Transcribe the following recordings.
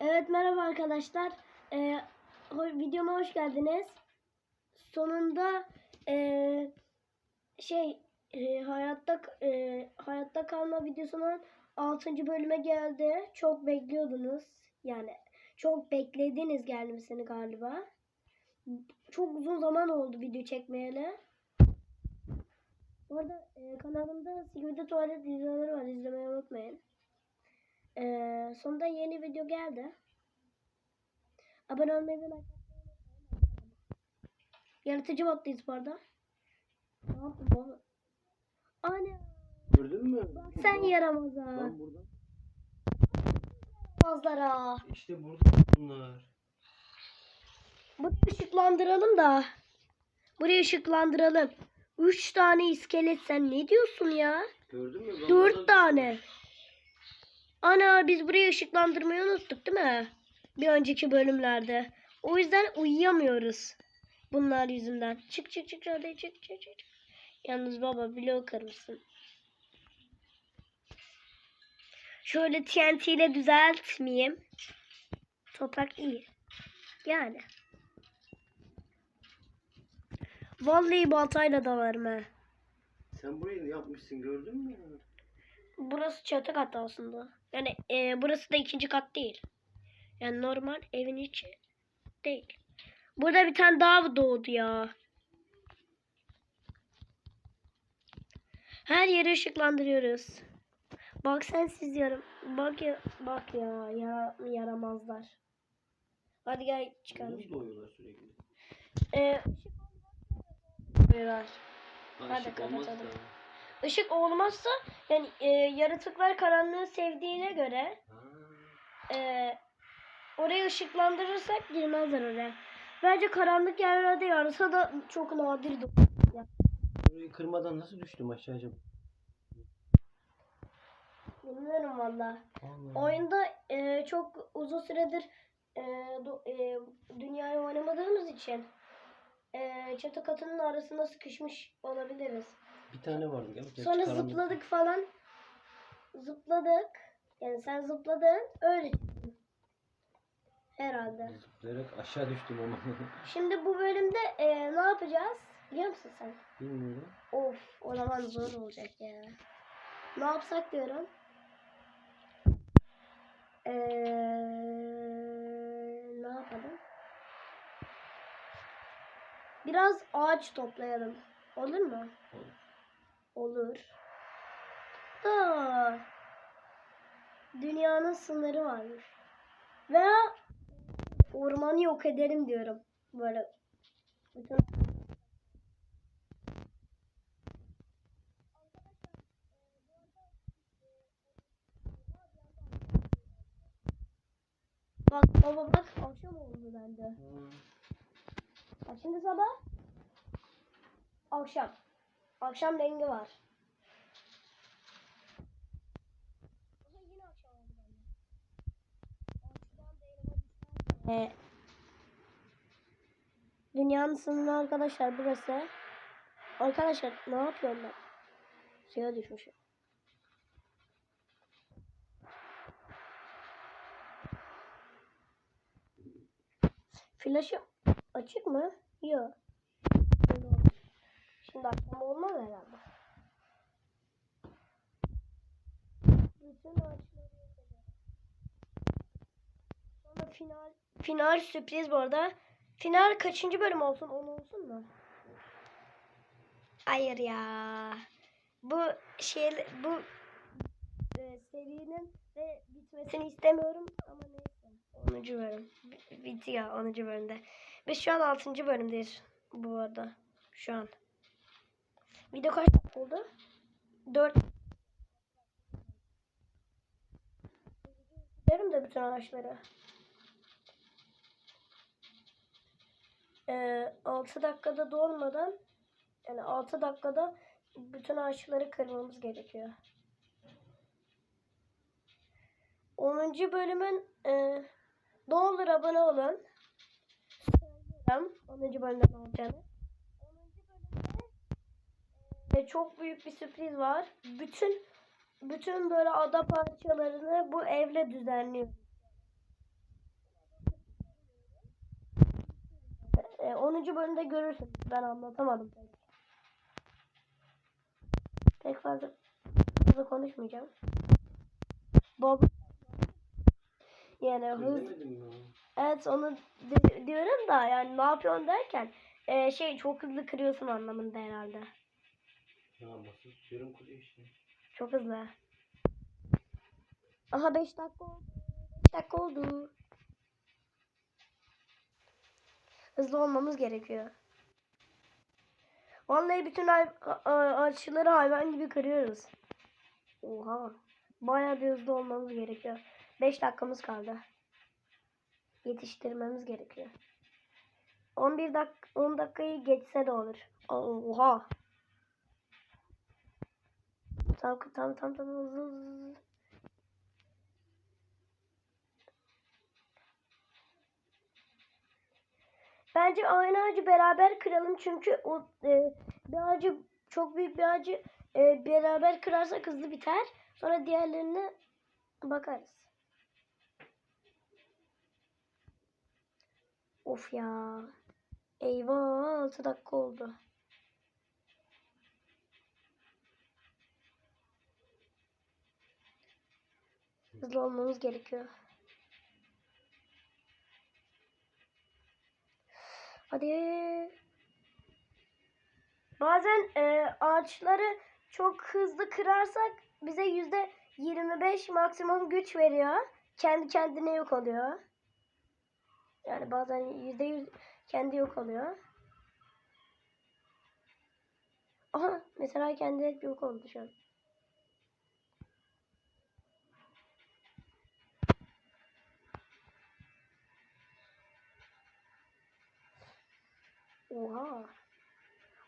Evet merhaba arkadaşlar. Ee, videoma hoş geldiniz. Sonunda ee, şey ee, hayatta ee, hayatta kalma videosunun 6. bölüme geldi. Çok bekliyordunuz. Yani çok beklediniz gelmesini galiba. Çok uzun zaman oldu video çekmeyeli. Bu arada ee, kanalımda Sigurda Tuvalet videoları var. İzlemeyi unutmayın. Ee, sonunda yeni video geldi. Abone olmayı ve like. Yaratıcı moddayız bu arada. Ne yaptın baba? Anne Gördün mü? bak sen yaramaza. Lan burada. Yaramazlara. İşte burada bunlar. Burayı ışıklandıralım da. Burayı ışıklandıralım. Üç tane iskelet sen ne diyorsun ya? Gördün mü? Ben Dört tane. Ana biz burayı ışıklandırmayı unuttuk değil mi? Bir önceki bölümlerde. O yüzden uyuyamıyoruz. Bunlar yüzünden. Çık çık çık hadi çık çık çık. Yalnız baba bloğu kırmışsın. Şöyle TNT ile düzeltmeyeyim. Toprak iyi. Yani. Vallahi baltayla dalarım ha. Sen burayı yapmışsın gördün mü? Burası çatı kat aslında. Yani e, burası da ikinci kat değil. Yani normal evin içi değil. Burada bir tane daha doğdu ya. Her yeri ışıklandırıyoruz. Bak sen diyorum. Bak ya, bak ya, ya yaramazlar. Hadi gel çıkalım. Doğuyorlar sürekli? Ee, Hadi kapatalım. Işık olmazsa yani e, yaratıklar karanlığı sevdiğine göre. Ee, orayı ışıklandırırsak girmezler oraya. Bence karanlık yerlerde yarasa da çok nadir doğuyor. Burayı kırmadan nasıl düştüm aşağı acaba? Bilmiyorum valla. Oyunda e, çok uzun süredir e, do- e, dünyayı oynamadığımız için e, çatı katının arasında sıkışmış olabiliriz. Bir tane vardı gel. Sonra karanlık. zıpladık falan. Zıpladık. Yani sen zıpladın öyle. Herhalde. Zıplayarak aşağı düştüm ama. Şimdi bu bölümde e, ne yapacağız? Biliyor musun sen? Bilmiyorum. Of o zaman zor olacak ya. Ne yapsak diyorum. Ee, ne yapalım? Biraz ağaç toplayalım. Olur mu? Olur. Olur. Da dünyanın sınırı varmış. Veya ormanı yok edelim diyorum. Böyle bütün Bak baba bak akşam oldu bende. Bak şimdi sabah. Akşam. Akşam rengi var. Ee, Dünyanın sınırı arkadaşlar burası. Arkadaşlar ne yapıyorum ben? Suya düşmüşüm. Flaşı açık mı? Yok. Şimdi akşam olmaz herhalde. Bütün ağaçları. Sonra final final sürpriz bu arada. Final kaçıncı bölüm olsun? 10 olsun mu? Hayır ya. Bu şey bu e, serinin de bitmesini istemiyorum ama neyse. 10. bölüm. Bitiyor 10. bölümde. Biz şu an 6. bölümdeyiz bu arada. Şu an. Video kaç dakika oldu? 4 Derim de bütün ağaçları. Ee, 6 dakikada dolmadan yani 6 dakikada bütün ağaçları kırmamız gerekiyor. 10. bölümün e, ne olur abone olun. Söylüyorum 10. bölümde ne olacağını. Ve çok büyük bir sürpriz var. Bütün bütün böyle ada parçalarını bu evle düzenliyoruz. E, 10. bölümde görürsünüz. Ben anlatamadım pek. Pek fazla, fazla konuşmayacağım. Bob yani hız. Evet onu di diyorum da yani ne yapıyorsun derken e, şey çok hızlı kırıyorsun anlamında herhalde. Ha basıp tutuyorum kuruyor işte. Çok hızlı. Aha 5 dakika oldu. 5 dakika oldu. Hızlı olmamız gerekiyor. Vallahi bütün ağaçları hayvan gibi kırıyoruz. Oha. Bayağı bir hızlı olmamız gerekiyor. 5 dakikamız kaldı. Yetiştirmemiz gerekiyor. 11 dak 10 dakikayı geçse de olur. Oha. Tamam tamam tamam tamam hızlı hızlı. Bence aynı ağacı beraber kıralım çünkü o e, bir ağacı çok büyük bir ağacı e, beraber kırarsak hızlı biter. Sonra diğerlerine bakarız. Of ya. Eyvah 6 dakika oldu. Hızlı olmamız gerekiyor. Hadi. Bazen e, ağaçları çok hızlı kırarsak bize yüzde 25 maksimum güç veriyor. Kendi kendine yok oluyor. Yani bazen yüzde yüz kendi yok oluyor. Aha mesela kendi hep yok oldu şu an. Oha.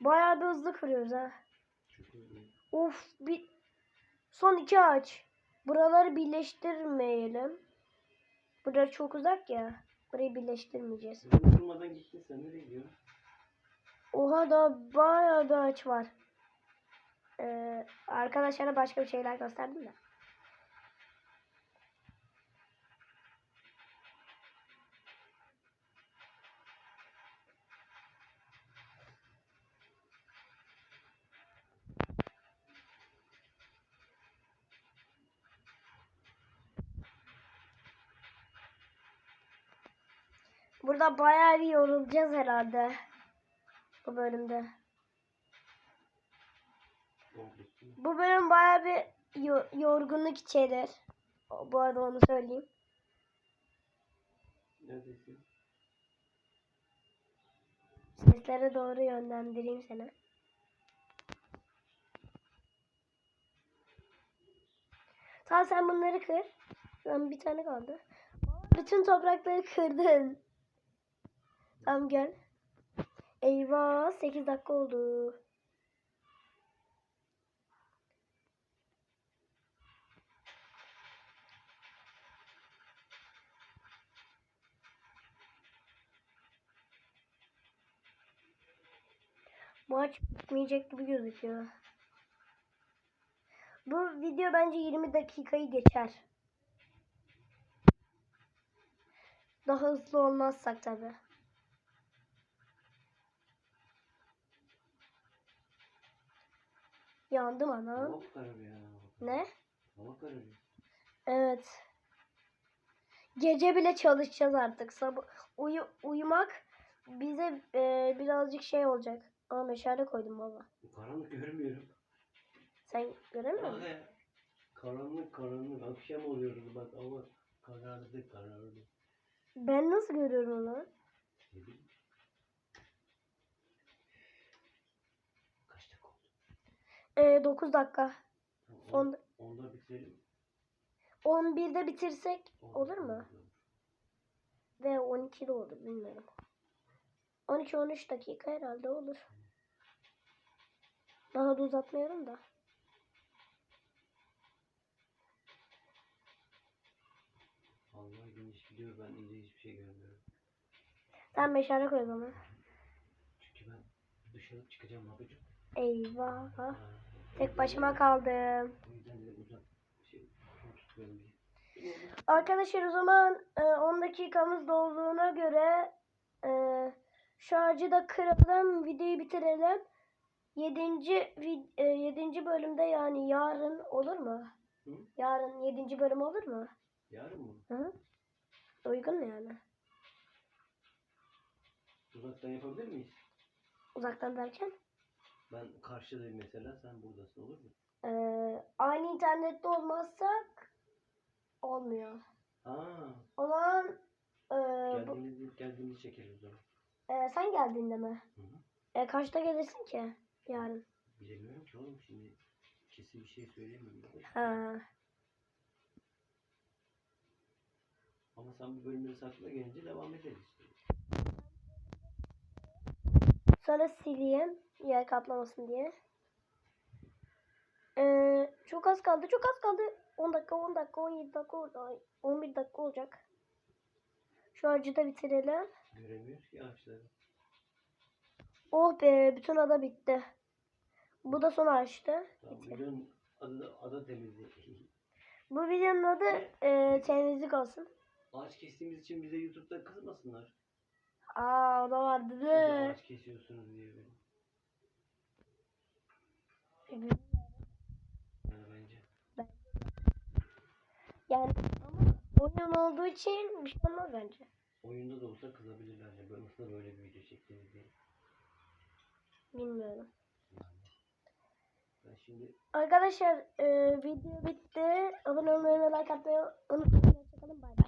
Bayağı bir hızlı kırıyoruz ha. Of bir son iki ağaç. Buraları birleştirmeyelim. Burada çok uzak ya. Burayı birleştirmeyeceğiz. Sen kırmadan gittin sen nereye gidiyorsun? Oha da bayağı bir ağaç var. Ee, arkadaşlara başka bir şeyler gösterdim de. Burada bayağı bir yorulacağız herhalde. Bu bölümde. Bu bölüm bayağı bir yo- yorgunluk içerir. Bu arada onu söyleyeyim. Neredesin? Seslere doğru yönlendireyim seni. Tamam sen bunları kır. Lan bir tane kaldı. Bütün toprakları kırdın. Tamam gel. Eyvah 8 dakika oldu. Bu aç bitmeyecek gibi gözüküyor. Bu video bence 20 dakikayı geçer. Daha hızlı olmazsak tabi. Yandım ana. Ne? Evet. Gece bile çalışacağız artık. Sabah uyu uyumak bize e, birazcık şey olacak. Aa meşale koydum baba. Karanlık görmüyorum. Sen göremiyor musun? Karanlık karanlık. Akşam oluyoruz bak ama karardı karardı. Ben nasıl görüyorum onu? Ne bileyim. Kaç dakika oldu? E, 9 dakika. Son, Onda bitirelim. 11'de bitirsek Onda olur mu? Ve 12'de olur bilmiyorum. 12-13 dakika herhalde olur. Daha da uzatmayalım da. Allah güneş gidiyor ben iyice hiçbir şey görmüyorum. Sen meşale koy o zaman. Çünkü ben dışarı çıkacağım babacığım. Eyvah. Ha, Tek başıma kaldım. Arkadaşlar o zaman e, 10 dakikamız dolduğuna göre e, Şu ağacı da kıralım. Videoyu bitirelim. Yedinci, vid- e, yedinci bölümde yani yarın olur mu? Hı? Yarın yedinci bölüm olur mu? Yarın mı? Hı hı. Uygun mu yani? Uzaktan yapabilir miyiz? Uzaktan derken? Ben karşıdayım mesela sen buradasın olur mu? Ee, aynı internette olmazsak olmuyor. Aa, O zaman e, bu, geldiğimizde, geldiğimizi çekeriz o zaman. e, sen geldiğinde mi? Hı hı. E, kaçta gelirsin ki yarın? Bilemiyorum ki oğlum şimdi kesin bir şey söyleyemiyorum. Ha. Ama sen bu bölümleri sakla gelince devam ederiz. Sonra sileyim yer kaplamasın diye. Ee, çok az kaldı, çok az kaldı. 10 dakika, 10 dakika, 17 dakika, oldu. 11 dakika olacak. Şu ağacı da bitirelim. Göremiyoruz ki ağaçları. Oh be, bütün ada bitti. Bu da son ağaçtı. Tamam, videonun adı da ada temizliği. Bu videonun adı e, temizlik olsun. Ağaç kestiğimiz için bize YouTube'da kızmasınlar. Aa, o da vardı Siz de ağaç kesiyorsunuz diye böyle. Yani bence. Yani ama oyun olduğu için bir şey olmaz bence. Oyunda da olsa kızabilirler ya. Böyle nasıl böyle bir video çektiniz diye. Bilmiyorum. Ben şimdi Arkadaşlar e, video bitti. Abone olmayı ve like atmayı unutmayın. Hoşçakalın. Bay bay.